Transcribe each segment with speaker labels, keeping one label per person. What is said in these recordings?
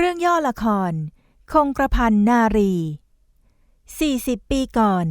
Speaker 1: เรื่องย่อละคร คงกระพันนารี 40 ปีก่อน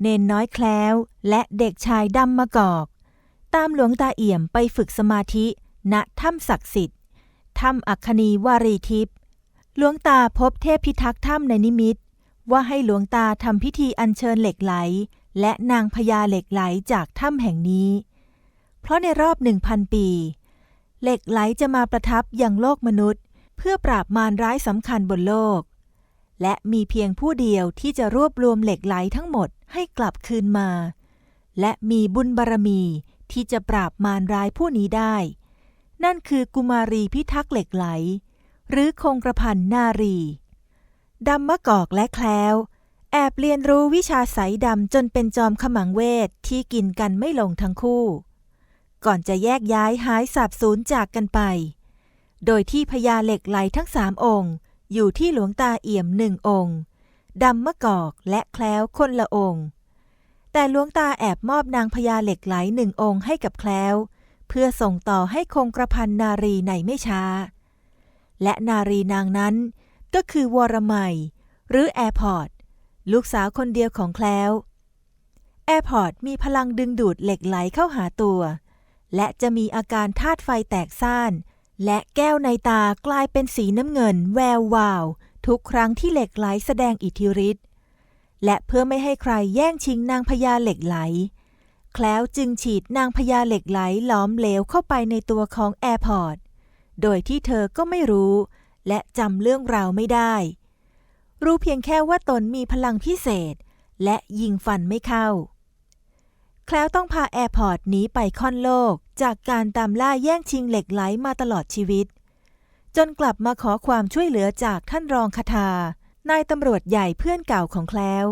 Speaker 1: เนนน้อยแคล้วและเด็กชายดำมะกอก ตามหลวงตาเอี่ยมไปฝึกสมาธิ ณถ้ำศักดิ์สิทธิ์ถ้ำอัคคณีวารีทิพย์หลวงตาพบเทพพิทักษ์ถ้ำในนิมิต ว่าให้หลวงตาทำพิธีอัญเชิญเหล็กไหล และนางพญาเหล็กไหลจากถ้ำแห่งนี้ เพราะในรอบหนึ่งพันปี เหล็กไหลจะมาประทับยังโลกมนุษย์ เพื่อปราบมารร้ายสำคัญบนโลก และมีเพียงผู้เดียวที่จะรวบรวมเหล็กไหลทั้งหมดให้กลับคืนมา และมีบุญบารมีที่จะปราบมารร้ายผู้นี้ได้ นั่นคือกุมารีพิทักษ์เหล็กไหล หรือคงกระพันนารีดำมะกอกและแคล้ว แอบเรียนรู้วิชาสายดำจนเป็นจอมขมังเวทที่กินกันไม่ลงทั้งคู่ ก่อนจะแยกย้ายหายสาบสูญจากกันไป โดยที่พญาเหล็กไหลทั้งสามองค์ อยู่ที่หลวงตาเอี่ยมหนึ่งองค์ดำมะกอกและแคล้วคนละองค์ แต่หลวงตาแอบมอบนางพญาเหล็กไหลหนึ่งองค์ให้กับแคล้ว เพื่อส่งต่อให้คงกระพันนารีในไม่ช้า และนารีนางนั้นก็คือวรมัย หรือแอร์พอร์ตลูกสาวคนเดียวของแคล้วแอร์พอร์ตมีพลังดึงดูดเหล็กไหลเข้าหาตัว และจะมีอาการธาตุไฟแตกซ่าน และแก้วในตากลายเป็นสีน้ำเงินแวววาว ทุกครั้งที่เหล็กไหลแสดงอิทธิฤทธิ์และเพื่อไม่ให้ใครแย่งชิงนางพญาเหล็กไหล แคล้วจึงฉีดนางพญาเหล็กไหลล้อมเหลวเข้าไปในตัวของแอร์พอร์ต โดยที่เธอก็ไม่รู้ และจำเรื่องราวไม่ได้ รู้เพียงแค่ว่าตนมีพลังพิเศษ และยิงฟันไม่เข้า แคล้วต้องพาแอร์พอร์ตหนีไปค่อนโลก จากการตามล่าแย่งชิงเหล็กไหลมาตลอดชีวิต จนกลับมาขอความช่วยเหลือจากท่านรองคทานายตำรวจใหญ่เพื่อนเก่าของแคล้ว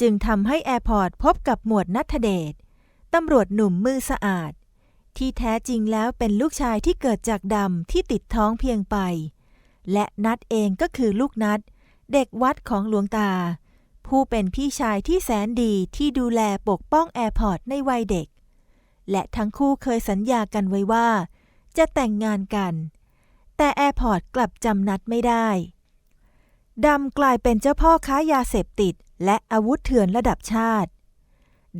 Speaker 1: จึงทำให้แอร์พอร์ตพบกับหมวดนัทเดชตำรวจหนุ่มมือสะอาด ที่แท้จริงแล้วเป็นลูกชายที่เกิดจากดำที่ติดท้องเพียงไป และนัดเองก็คือลูกนัด เด็กวัดของหลวงตา ผู้เป็นพี่ชายที่แสนดีที่ดูแลปกป้องแอร์พอร์ตในวัยเด็ก และทั้งคู่เคยสัญญากันไว้ว่า จะแต่งงานกัน แต่แอร์พอร์ตกลับจำนัดไม่ได้ดำกลายเป็นเจ้าพ่อค้ายาเสพติด และอาวุธเถื่อนระดับชาติ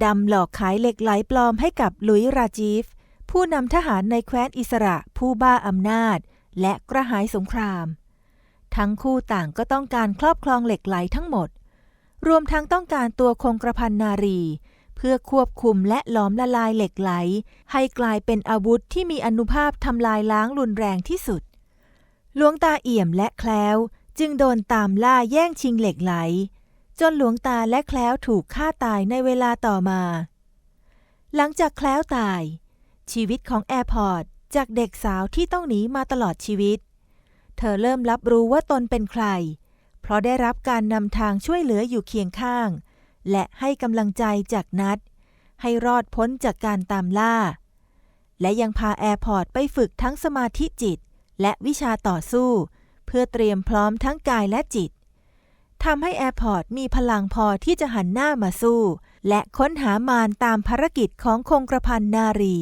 Speaker 1: ดำหลอกขายเหล็กไหลปลอมให้กับลุยราจีฟ ผู้นำทหารในแคว้นอิสระผู้บ้าอำนาจ และกระหายสงคราม ทั้งคู่ต่างก็ต้องการครอบครองเหล็กไหลทั้งหมด รวมทั้งต้องการตัวคงกระพันนารี เพื่อควบคุมและหลอมละลายเหล็กไหล ให้กลายเป็นอาวุธที่มีอนุภาพทำลายล้างรุนแรงที่สุด หลวงตาเอี่ยมและแคล้วจึงโดนตามล่าแย่งชิงเหล็กไหล จนหลวงตาและแคล้วถูกฆ่าตายในเวลาต่อมา หลังจากแคล้วตาย ชีวิตของแอร์พอร์ตจากเด็กสาวที่ต้องหนีมาตลอดชีวิต เธอเริ่มรับรู้ว่าตนเป็นใคร เพราะได้รับการนำทางช่วยเหลืออยู่เคียงข้าง และให้กำลังใจจากนัด ให้รอดพ้นจากการตามล่า และยังพาแอร์พอร์ตไปฝึกทั้งสมาธิจิต และวิชาต่อสู้ เพื่อเตรียมพร้อมทั้งกายและจิตทำให้แอร์พอร์ตมีพลังพอที่จะหันหน้ามาสู้ และค้นหามารตามภารกิจของคงกระพันนารี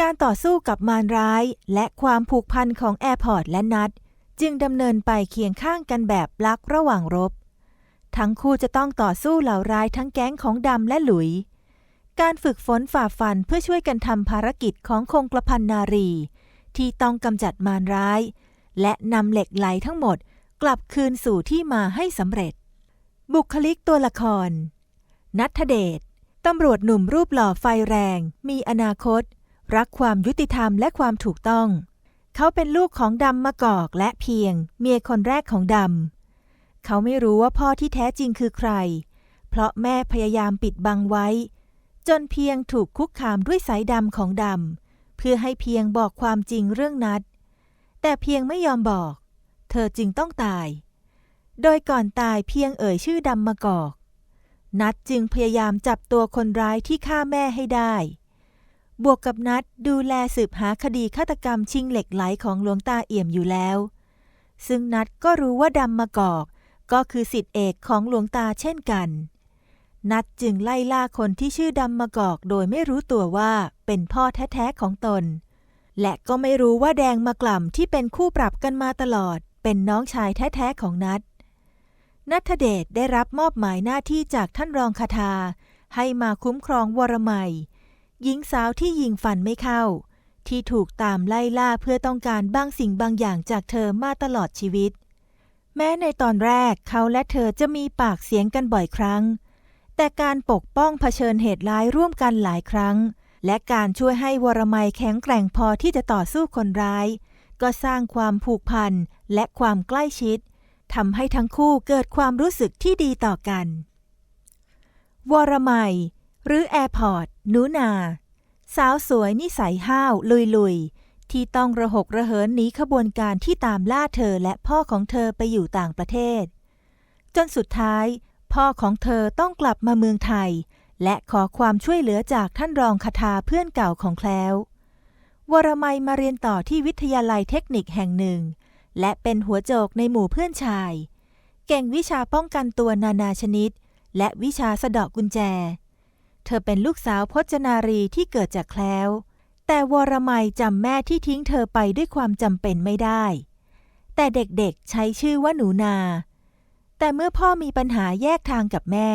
Speaker 1: การต่อสู้กับมารร้าย และความผูกพันของแอร์พอร์ตและนัด จึงดำเนินไปเคียงข้างกันแบบลักระหว่างรบ ทั้งคู่จะต้องต่อสู้เหล่าร้ายทั้งแก๊งของดำและหลุย การฝึกฝนฝ่าฟันเพื่อช่วยกันทำภารกิจของคงกระพันนารี ที่ต้องกำจัดมารร้าย และนำเหล็กไหลทั้งหมดกลับคืนสู่ที่มาให้สำเร็จ บุคลิกตัวละคร นัทเดชตำรวจหนุ่มรูปหล่อไฟแรง มีอนาคต รักความยุติธรรมและความถูกต้อง เขาเป็นลูกของดำมะกอกและเพียง เมียคนแรกของดำ เขาไม่รู้ว่าพ่อที่แท้จริงคือใคร เพราะแม่พยายามปิดบังไว้ จนเพียงถูกคุกคามด้วยสายดำของดำ เพื่อให้เพียงบอกความจริงเรื่องนัด แต่เพียงไม่ยอมบอก เธอจึงต้องตาย โดยก่อนตายเพียงเอ่ยชื่อดำมะกอก นัดจึงพยายามจับตัวคนร้ายที่ฆ่าแม่ให้ได้ บวกกับนัดดูแลสืบหาคดีฆาตกรรมชิงเหล็กไหลของหลวงตาเอี่ยมอยู่แล้ว ซึ่งนัดก็รู้ว่าดำมะกอก ก็คือสิทธิเอกของหลวงตาเช่นกัน นัดจึงไล่ล่าคนที่ชื่อดำมะกอกโดยไม่รู้ตัวว่าเป็นพ่อแท้ๆของตน และก็ไม่รู้ว่าแดงมากล่ำที่เป็นคู่ปรับกันมาตลอด เป็นน้องชายแท้ๆของนัทนัทเดชได้รับมอบหมายหน้าที่จากท่านรองคาทาให้มาคุ้มครองวรมัย หญิงสาวที่ยิงฟันไม่เข้า ที่ถูกตามไล่ล่าเพื่อต้องการบางสิ่งบางอย่างจากเธอมาตลอดชีวิต แม้ในตอนแรกเขาและเธอจะมีปากเสียงกันบ่อยครั้ง แต่การปกป้องเผชิญเหตุร้ายร่วมกันหลายครั้ง และการช่วยให้วรมัยแข็งแกร่งพอที่จะต่อสู้คนร้าย ก็สร้างความผูกพันและความใกล้ชิดทำให้ทั้งคู่เกิดความรู้สึกที่ดีต่อกัน วรมัย หรือแอร์พอร์ต หนูนา สาวสวยนิสัยห้าวลุยลุยๆที่ต้องระหกระเหินหนีขบวนการที่ตามล่าเธอและพ่อของเธอไปอยู่ต่างประเทศ จนสุดท้าย พ่อของเธอต้องกลับมาเมืองไทย และขอความช่วยเหลือจากท่านรองคาทาเพื่อนเก่าของแคล้ววรมัยมาเรียนต่อที่วิทยาลัยเทคนิคแห่งหนึ่ง และเป็นหัวโจกในหมู่เพื่อนชาย เก่งวิชาป้องกันตัวนานาชนิด และวิชาสะเดาะกุญแจ เธอเป็นลูกสาวพจนารีที่เกิดจากแคล้ว แต่วรมัยจำแม่ที่ทิ้งเธอไปด้วยความจำเป็นไม่ได้ แต่เด็กๆใช้ชื่อว่าหนูนา แต่เมื่อพ่อมีปัญหาแยกทางกับแม่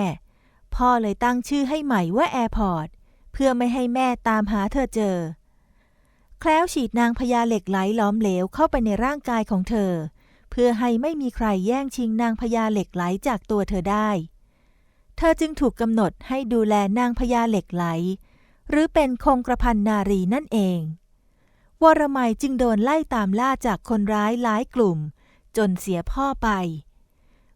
Speaker 1: พ่อเลยตั้งชื่อให้ใหม่ว่าแอร์พอร์ตเพื่อไม่ให้แม่ตามหาเธอเจอ แคล้วฉีดนางพญาเหล็กไหลล้อมเหลวเข้าไปในร่างกายของเธอ เพื่อให้ไม่มีใครแย่งชิงนางพญาเหล็กไหลจากตัวเธอได้ เธอจึงถูกกำหนดให้ดูแลนางพญาเหล็กไหล หรือเป็นคงกระพันนารีนั่นเอง วรมัยจึงโดนไล่ตามล่าจากคนร้ายหลายกลุ่ม จนเสียพ่อไป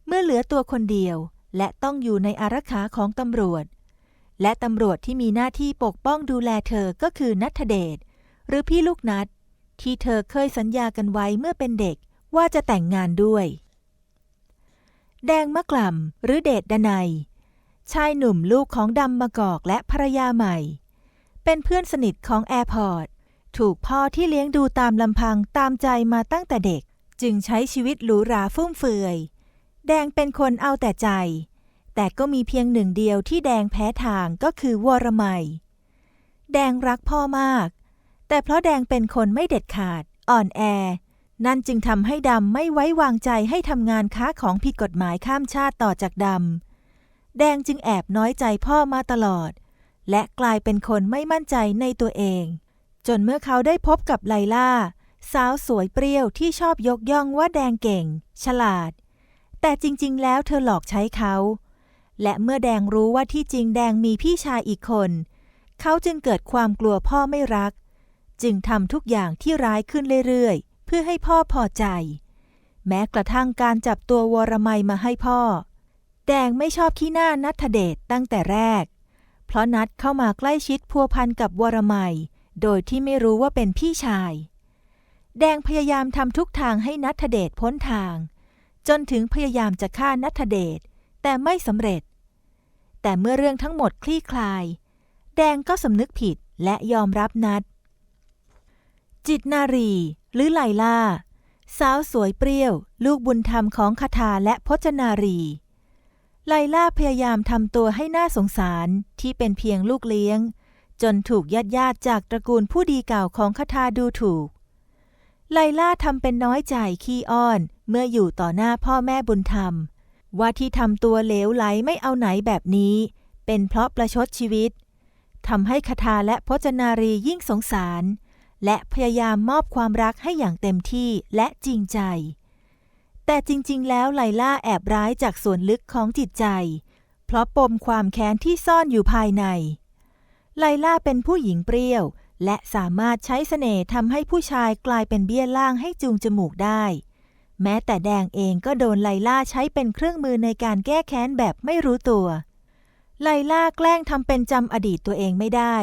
Speaker 1: เมื่อเหลือตัวคนเดียวและต้องอยู่ในอารักขาของตำรวจ และตำรวจที่มีหน้าที่ปกป้องดูแลเธอก็คือนัทเดชหรือพี่ลูกนัดที่เธอเคยสัญญากันไว้เมื่อเป็นเด็กว่าจะแต่งงานด้วย แดงมะกล่ำหรือเดชดนัย ชายหนุ่มลูกของดำมะกอกและภรรยาใหม่ เป็นเพื่อนสนิทของแอร์พอร์ต ถูกพ่อที่เลี้ยงดูตามลำพังตามใจมาตั้งแต่เด็ก จึงใช้ชีวิตหรูหราฟุ่มเฟือย แดงเป็นคนเอาแต่ใจ แต่ก็มีเพียงหนึ่งเดียวที่แดงแพ้ทางก็คือวรมัย แดงรักพ่อมาก แต่เพราะแดงเป็นคนไม่เด็ดขาด อ่อนแอ นั่นจึงทำให้ดำไม่ไว้วางใจให้ทำงานค้าของผิดกฎหมายข้ามชาติต่อจากดำ แดงจึงแอบน้อยใจพ่อมาตลอด และกลายเป็นคนไม่มั่นใจในตัวเอง จนเมื่อเขาได้พบกับไลล่า สาวสวยเปรี้ยวที่ชอบยกย่องว่าแดงเก่ง ฉลาด แต่จริง ๆ แล้วเธอหลอกใช้เขา และเมื่อแดงรู้ว่าที่จริงแดงมีพี่ชายอีกคน เขาจึงเกิดความกลัวพ่อไม่รัก จึงทำทุกอย่างที่ร้ายขึ้นเรื่อยๆ เพื่อให้พ่อพอใจ แม้กระทั่งการจับตัววรมัยมาให้พ่อ แดงไม่ชอบขี้หน้านัทเดชตั้งแต่แรก เพราะนัดเข้ามาใกล้ชิดพัวพันกับวรมัย โดยที่ไม่รู้ว่าเป็นพี่ชาย แดงพยายามทำทุกทางให้นัทเดชพ้นทาง จนถึงพยายามจะฆ่านัทเดชแต่ไม่สำเร็จ แต่เมื่อเรื่องทั้งหมดคลี่คลาย แดงก็สำนึกผิดและยอมรับนัด จิตนารี หรือไลล่า สาวสวยเปรี้ยว ลูกบุญธรรมของคาทาและพจนารี ไลล่าพยายามทำตัวให้น่าสงสารที่เป็นเพียงลูกเลี้ยง จนถูกญาติญาติๆจากตระกูลผู้ดีเก่าของคาทาดูถูก ไลล่าทำเป็นน้อยใจขี้อ้อนเมื่ออยู่ต่อหน้าพ่อแม่บุญธรรม ว่าที่ทำตัวเหลวไหลไม่เอาไหนแบบนี้ เป็นเพราะประชดชีวิตทำให้คาทาและพจนารียิ่งสงสาร และพยายามมอบความรักให้อย่างเต็มที่และจริงใจ แต่จริงๆ แล้วไลล่าแอบร้ายจากส่วนลึกของจิตใจ เพราะปมความแค้นที่ซ่อนอยู่ภายใน ไลล่าเป็นผู้หญิงเปรี้ยว และสามารถใช้เสน่ห์ทำให้ผู้ชายกลายเป็นเบี้ยล่างให้จูงจมูกได้ แม้แต่แดงเองก็โดนไลล่าใช้เป็นเครื่องมือในการแก้แค้นแบบไม่รู้ตัว ไลล่าแกล้งทำเป็นจำอดีตตัวเองไม่ได้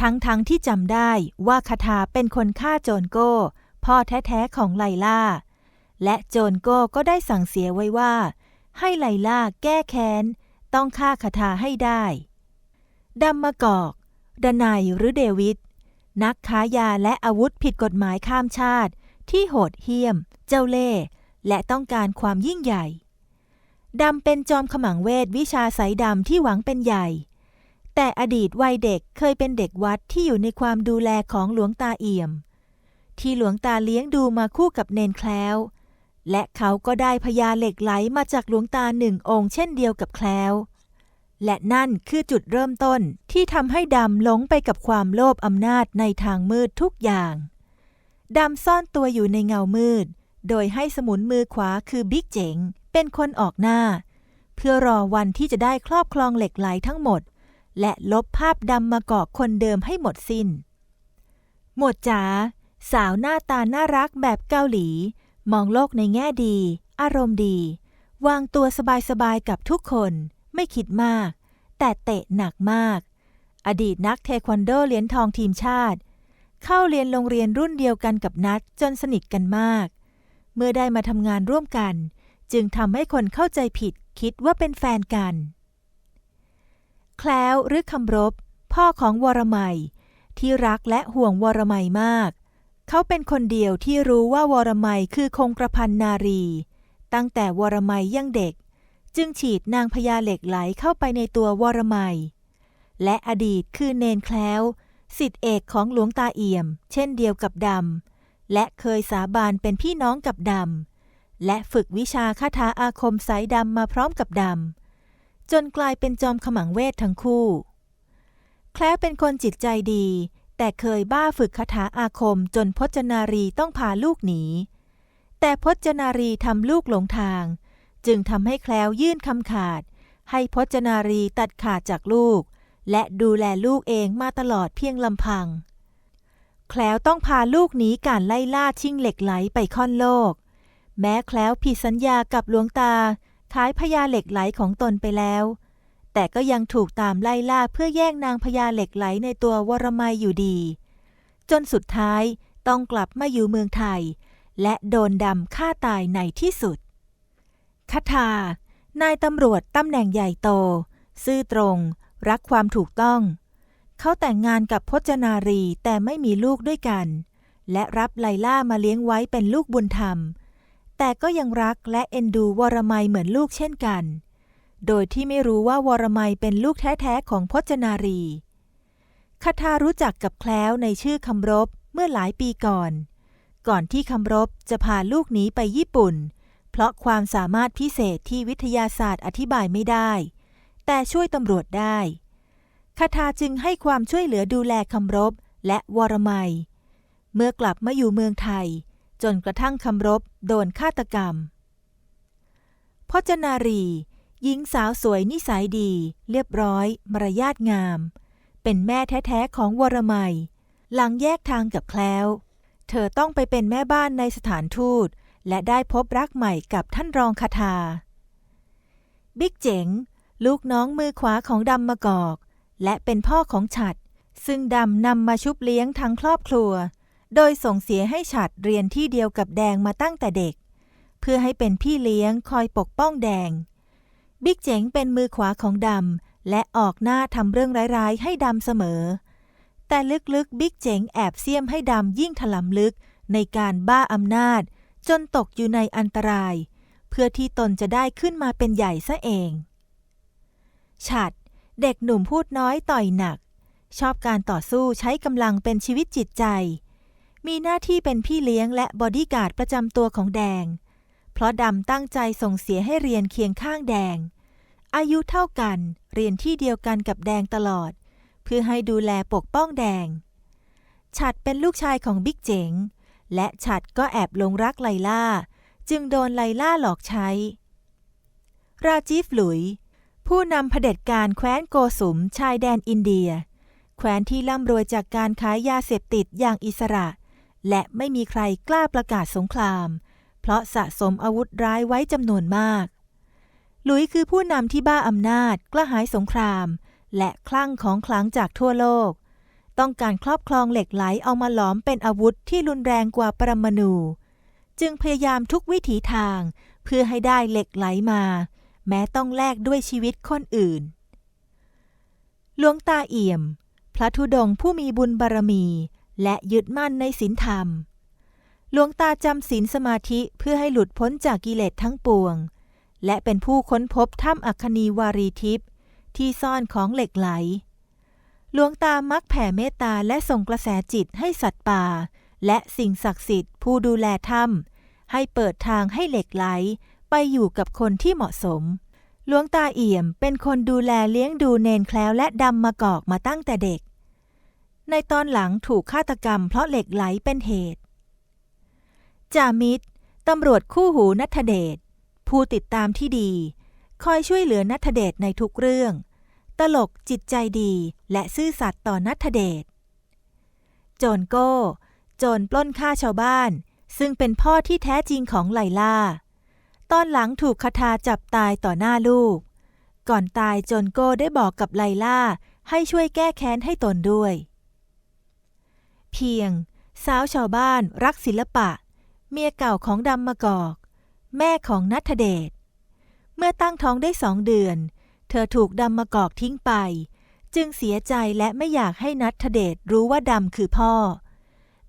Speaker 1: ทั้งๆทที่จำได้ว่าคาทาเป็นคนฆ่าโจนโก้พ่อแท้ๆของไลล่า และโจนโก้ก็ได้สั่งเสียไว้ว่า ให้ไลล่าแก้แค้น ต้องฆ่าคาทาให้ได้ดัมมะกอก ดนายหรือเดวิด นักค้ายาและอาวุธผิดกฎหมายข้ามชาติ ที่โหดเหี้ยม เจ้าเล่ห์และต้องการความยิ่งใหญ่ ดำเป็นจอมขมังเวทวิชาสายดำที่หวังเป็นใหญ่ แต่อดีตวัยเด็กเคยเป็นเด็กวัดที่อยู่ในความดูแลของหลวงตาเอี่ยม ที่หลวงตาเลี้ยงดูมาคู่กับเนนแคล้ว และเขาก็ได้พญาเหล็กไหลมาจากหลวงตาหนึ่งองค์เช่นเดียวกับแคล้วและนั่นคือจุดเริ่มต้นที่ทำให้ดำหลงไปกับความโลภอำนาจในทางมืดทุกอย่าง ดำซ่อนตัวอยู่ในเงามืด โดยให้สมุนมือขวาคือบิ๊กเจ๋ง เป็นคนออกหน้า เพื่อรอวันที่จะได้ครอบครองเหล็กไหลทั้งหมด และลบภาพดำมากอคนเดิมให้หมดสิน้น หมวดจ๋าสาวหน้าตาน่ารักแบบเกาหลี มองโลกในแง่ดี อารมณ์ดี วางตัวสบายๆกับทุกคน ไม่คิดมาก แต่เตะหนักมาก อดีตนักเทควันโดเหรียญทองทีมชาติ เข้าเรียนโรงเรียนรุ่นเดียวกันกับนัดจนสนิทกันมาก เมื่อได้มาทำงานร่วมกัน จึงทำให้คนเข้าใจผิดคิดว่าเป็นแฟนกัน แคล้วหรือคำรบ พ่อของวรมัย ที่รักและห่วงวรมัยมาก เขาเป็นคนเดียวที่รู้ว่าวรมัยคือคงกระพันนารี ตั้งแต่วรมัยยังเด็ก จึงฉีดนางพญาเหล็กไหลเข้าไปในตัววรมัย และอดีตคือเนนแคล้วสิทธิเอกของหลวงตาเอี่ยม เช่นเดียวกับดำและเคยสาบานเป็นพี่น้องกับดำและฝึกวิชาคาถาอาคมสายดำมาพร้อมกับดำจนกลายเป็นจอมขมังเวททั้งคู่ แคล้วเป็นคนจิตใจดี แต่เคยบ้าฝึกคาถาอาคมจนพจนารีต้องพาลูกหนี แต่พจนารีทำลูกหลงทาง จึงทำให้แคล้วยื่นคำขาด ให้พจนารีตัดขาดจากลูก และดูแลลูกเองมาตลอดเพียงลำพัง แคล้วต้องพาลูกหนีการไล่ล่าชิงเหล็กไหลไปค่อนโลก แม้แคล้วผิดสัญญากับหลวงตาขายพญาเหล็กไหลของตนไปแล้ว แต่ก็ยังถูกตามไล่ล่าเพื่อแย่งนางพญาเหล็กไหลในตัววรมัยอยู่ดี จนสุดท้ายต้องกลับมาอยู่เมืองไทย และโดนดำฆ่าตายในที่สุดคาถานายตำรวจตำแหน่งใหญ่โต ซื่อตรง รักความถูกต้อง เขาแต่งงานกับพจนารีแต่ไม่มีลูกด้วยกัน และรับไลล่ามาเลี้ยงไว้เป็นลูกบุญธรรม แต่ก็ยังรักและเอ็นดูวรมัยเหมือนลูกเช่นกัน โดยที่ไม่รู้ว่าวรมัยเป็นลูกแท้ๆของพจนารีคาทารู้จักกับแคล้วในชื่อคำรบเมื่อหลายปีก่อน ก่อนที่คำรบจะพาลูกหนีไปญี่ปุ่น เพราะความสามารถพิเศษที่วิทยาศาสตร์อธิบายไม่ได้ แต่ช่วยตำรวจได้คาทาจึงให้ความช่วยเหลือดูแลคำรบและวรมัย เมื่อกลับมาอยู่เมืองไทย จนกระทั่งคำรบโดนฆาตกรรมพจนารี หญิงสาวสวยนิสัยดี เรียบร้อย มารยาทงาม เป็นแม่แท้ๆของวรมัย หลังแยกทางกับแคล้ว เธอต้องไปเป็นแม่บ้านในสถานทูต และได้พบรักใหม่กับท่านรองคาทา บิ๊กเจ๋ง ลูกน้องมือขวาของดำมะกอก และเป็นพ่อของฉัด ซึ่งดำนำมาชุบเลี้ยงทั้งครอบครัว โดยส่งเสียให้ฉัดเรียนที่เดียวกับแดงมาตั้งแต่เด็ก เพื่อให้เป็นพี่เลี้ยงคอยปกป้องแดง บิ๊กเจ๋งเป็นมือขวาของดำ และออกหน้าทำเรื่องร้ายๆ ให้ดำเสมอ แต่ลึกๆ บิ๊กเจ๋งแอบเสียมให้ดำยิ่งถลำลึกในการบ้าอำนาจ จนตกอยู่ในอันตราย เพื่อที่ตนจะได้ขึ้นมาเป็นใหญ่ซะเอง ฉัด เด็กหนุ่มพูดน้อยต่อยหนัก ชอบการต่อสู้ใช้กำลังเป็นชีวิตจิตใจ มีหน้าที่เป็นพี่เลี้ยงและบอดี้การ์ดประจำตัวของแดง เพราะดำตั้งใจส่งเสียให้เรียนเคียงข้างแดง อายุเท่ากันเรียนที่เดียวกันกับแดงตลอด เพื่อให้ดูแลปกป้องแดง ฉัดเป็นลูกชายของบิ๊กเจ๋ง และฉัดก็แอบหลงรักไลล่า จึงโดนไลล่าหลอกใช้ ราจีฟหลุย ผู้นำเผด็จการแคว้นโกสุมชายแดนอินเดีย แคว้นที่ร่ำรวยจากการขายยาเสพติดอย่างอิสระ และไม่มีใครกล้าประกาศสงคราม เพราะสะสมอาวุธร้ายไว้จำนวนมาก หลุยคือผู้นำที่บ้าอำนาจ กระหายสงคราม และคลั่งของขลังจากทั่วโลก ต้องการครอบครองเหล็กไหลเอามาหลอมเป็นอาวุธที่รุนแรงกว่าปรมาณูจึงพยายามทุกวิถีทางเพื่อให้ได้เหล็กไหลมา แม้ต้องแลกด้วยชีวิตคนอื่น หลวงตาเอี่ยม พระธุดงค์ผู้มีบุญบารมี และยึดมั่นในศีลธรรม หลวงตาจำศีลสมาธิเพื่อให้หลุดพ้นจากกิเลสทั้งปวง และเป็นผู้ค้นพบถ้ำอัคคณีวารีทิพย์ที่ซ่อนของเหล็กไหล หลวงตามักแผ่เมตตาและส่งกระแสจิตให้สัตว์ป่า และสิ่งศักดิ์สิทธิ์ผู้ดูแลถ้ำให้เปิดทางให้เหล็กไหล ไปอยู่กับคนที่เหมาะสม หลวงตาเอี่ยมเป็นคนดูแลเลี้ยงดูเนนแคล้วและดำมะกอกมาตั้งแต่เด็ก ในตอนหลังถูกฆาตกรรมเพราะเหล็กไหลเป็นเหตุ จามิตรตำรวจคู่หูนัทเดช ผู้ติดตามที่ดี คอยช่วยเหลือนัทเดชในทุกเรื่อง ตลกจิตใจดีและซื่อสัตย์ต่อนัทเดช โจรโก้ โจรปล้นฆ่าชาวบ้าน ซึ่งเป็นพ่อที่แท้จริงของไลล่า ตอนหลังถูกคาทาจับตายต่อหน้าลูก ก่อนตายโจรโก้ได้บอกกับไลล่าให้ช่วยแก้แค้นให้ตนด้วย เพียง สาวชาวบ้านรักศิลปะ เมียเก่าของดำมะกอก แม่ของนัทเดช เมื่อตั้งท้องได้สองเดือน เธอถูกดำมะกอกทิ้งไป จึงเสียใจและไม่อยากให้นัทเดชรู้ว่าดำคือพ่อ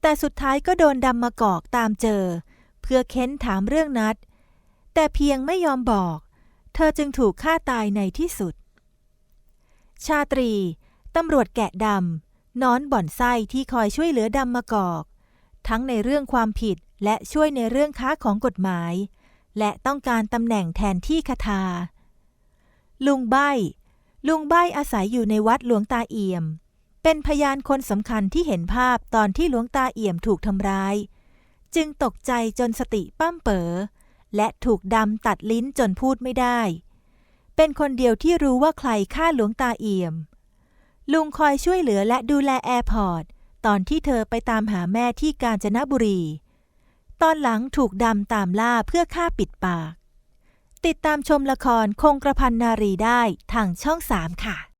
Speaker 1: แต่สุดท้ายก็โดนดำมะกอกตามเจอ เพื่อเค้นถามเรื่องนัด แต่เพียงไม่ยอมบอก เธอจึงถูกฆ่าตายในที่สุด ชาตรี ตำรวจแกะดำนอนบ่อนไส้ที่คอยช่วยเหลือดำมะกอก ทั้งในเรื่องความผิดและช่วยในเรื่องค้าของกฎหมาย และต้องการตำแหน่งแทนที่คาทาลุงใบลุงใบอาศัยอยู่ในวัดหลวงตาเอี่ยม เป็นพยานคนสำคัญที่เห็นภาพตอนที่หลวงตาเอี่ยมถูกทำร้าย จึงตกใจจนสติปั้มเป๋อและถูกดำตัดลิ้นจนพูดไม่ได้ เป็นคนเดียวที่รู้ว่าใครฆ่าหลวงตาเอี่ยม ลุงคอยช่วยเหลือและดูแลแอร์พอร์ต ตอนที่เธอไปตามหาแม่ที่กาญจนบุรี ตอนหลังถูกดำตามล่าเพื่อฆ่าปิดปาก ติดตามชมละครคงกระพันนารีได้ทางช่อง3ค่ะ